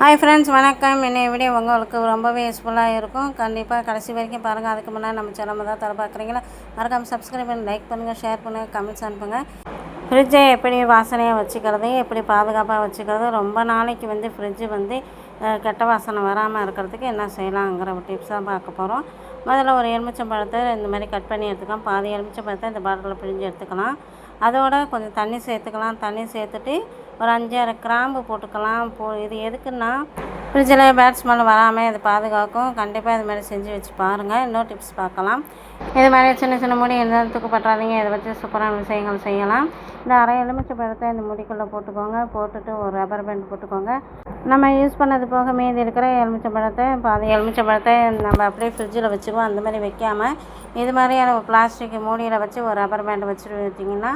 Hi friends வணக்கம். என்னை video உங்களுக்கு ரொம்பவே யூஸ்ஃபுல்லாக இருக்கும். கண்டிப்பாக கடைசி வரைக்கும் பாருங்கள் அதுக்கு முன்னாடி நம்ம சேனல் தான் தர பார்க்குறீங்களா மறக்காமல் சப்ஸ்கிரைப் பண்ணி லைக் பண்ணுங்கள் ஷேர் பண்ணுங்கள் கமெண்ட்ஸ் அனுப்புங்க. ஃப்ரிட்ஜை எப்படி வாசனையாக வச்சுக்கிறது எப்படி பாதுகாப்பாக வச்சுக்கிறது ரொம்ப நாளைக்கு வந்து ஃப்ரிட்ஜு வந்து கெட்ட வாசனை வராமல் இருக்கிறதுக்கு என்ன செய்யலாங்கிற ஒரு டிப்ஸ் தான் பார்க்க போகிறோம் முதல்ல ஒரு எலுமிச்சம்பழத்தை இந்த மாதிரி கட் பண்ணி எடுத்துக்கலாம். பாதி எலுமிச்சம்பழத்தை இந்த பாட்டிலில் பிழிஞ்சு எடுத்துக்கலாம். அதோட கொஞ்சம் தண்ணி சேர்த்துக்கலாம். தண்ணி சேர்த்துட்டு ஒரு அஞ்சாறு கிராம்பு போட்டுக்கலாம். போ இது எதுக்குன்னா ஃப்ரிட்ஜில் பேட் ஸ்மெல் வராமல் இது பாதுகாக்கும். கண்டிப்பாக இது மாதிரி செஞ்சு வச்சு பாருங்கள் இன்னொரு டிப்ஸ் பார்க்கலாம். இது மாதிரி சின்ன சின்ன முடி எந்த இடத்துக்கு பற்றாதீங்க இதை வச்சு சூப்பரான விஷயங்கள் செய்யலாம். இந்த அரை எலுமிச்சை பழத்தை இந்த முடிக்குள்ளே போட்டுக்கோங்க. போட்டுட்டு ஒரு ரப்பர் பேண்ட் போட்டுக்கோங்க. நம்ம யூஸ் பண்ணது போக மீதி இருக்கிற எலுமிச்சை பழத்தை பாதி எலுமிச்சை பழத்தை நம்ம அப்படியே ஃப்ரிட்ஜில் வச்சுக்குவோம் அந்த மாதிரி வைக்காமல் இது மாதிரியான ஒரு பிளாஸ்டிக் மூடியில் வச்சு ஒரு ரப்பர் பேண்ட் வச்சுட்டு வச்சிங்கன்னா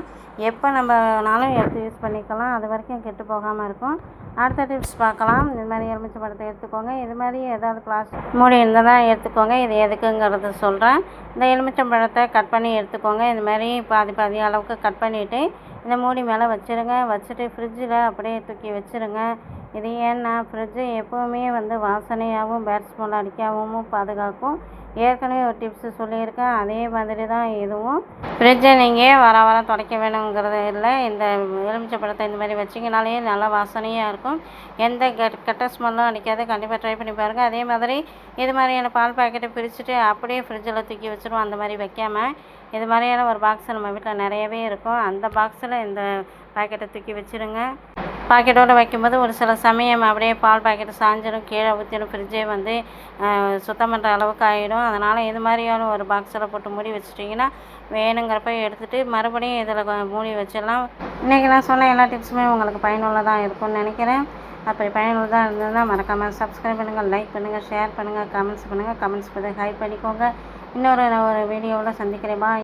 எப்போ நம்மனாலும் எடுத்து யூஸ் பண்ணிக்கலாம். அது வரைக்கும் கெட்டு போகாமல் இருக்கும். அடுத்த டிப்ஸ் பார்க்கலாம். இது மாதிரி எலுமிச்சை பழத்தை எடுத்துக்கோங்க. இது மாதிரி ஏதாவது பிளாஸ்டிக் மூடி இருந்தால் தான் எடுத்துக்கோங்க. இது எதுக்குங்கிறத சொல்கிறேன் இந்த எலுமிச்சம் பழத்தை கட் பண்ணி எடுத்துக்கோங்க. இந்த மாதிரி பாதி பாதி அளவுக்கு கட் பண்ணிவிட்டு இந்த மூடி மேலே வச்சுருங்க. வச்சுட்டு ஃப்ரிட்ஜில் அப்படியே தூக்கி வச்சுருங்க. இது ஏன்னா ஃப்ரிட்ஜு எப்போவுமே வந்து வாசனையாகவும் பேட் ஸ்மெல் அடிக்காமல் பாதுகாக்கும். ஏற்கனவே ஒரு டிப்ஸு சொல்லியிருக்கேன். அதே மாதிரி தான் இதுவும். ஃப்ரிட்ஜை நீங்கள் வர வர துடைக்க வேணுங்கிறது இல்லை. இந்த எலுமிச்சை பழத்தை இந்த மாதிரி வச்சிங்கனாலே நல்லா வாசனையாக இருக்கும். எந்த கெட் கெட்ட ஸ்மெல்லும் அடிக்காது. கண்டிப்பாக ட்ரை பண்ணி பாருங்கள் அதே மாதிரி இது மாதிரியான பால் பாக்கெட்டை பிரிச்சுட்டு அப்படியே ஃப்ரிட்ஜில் தூக்கி வச்சு வச்சுருவோம் அந்த மாதிரி வைக்காமல் இது மாதிரியான ஒரு பாக்ஸ் நம்ம வீட்டில் நிறையவே இருக்கும். அந்த பாக்ஸில் இந்த பாக்கெட்டை தூக்கி வச்சுருங்க பாக்கெட்டோடு வைக்கும்போது ஒரு சில சமயம் அப்படியே பால் பாக்கெட்டு சாஞ்சிடும் கீழே ஊற்றிடும் ஃப்ரிட்ஜே வந்து சுத்தம் பண்ணுற அளவுக்கு ஆகிடும் அதனால் இது மாதிரியான ஒரு பாக்ஸில் போட்டு மூடி வச்சுட்டிங்கன்னா வேணுங்கிறப்ப எடுத்துகிட்டு மறுபடியும் இதில் மூடி வச்சிடலாம். இன்றைக்கி நான் சொன்ன எல்லா டிப்ஸுமே உங்களுக்கு பயனுள்ளதாக இருக்கும்னு நினைக்கிறேன். அப்படி பயனுள்ளதாக இருந்ததுன்னா மறக்காமல் சப்ஸ்கிரைப் பண்ணுங்கள் லைக் பண்ணுங்கள் ஷேர் பண்ணுங்கள் கமெண்ட்ஸ் பண்ணுங்கள் கமெண்ட்ஸ் பண்ணி ஹைப் பண்ணிக்கோங்க. இன்னொரு ஒரு வீடியோவில் சந்திக்கிறேன். பாய்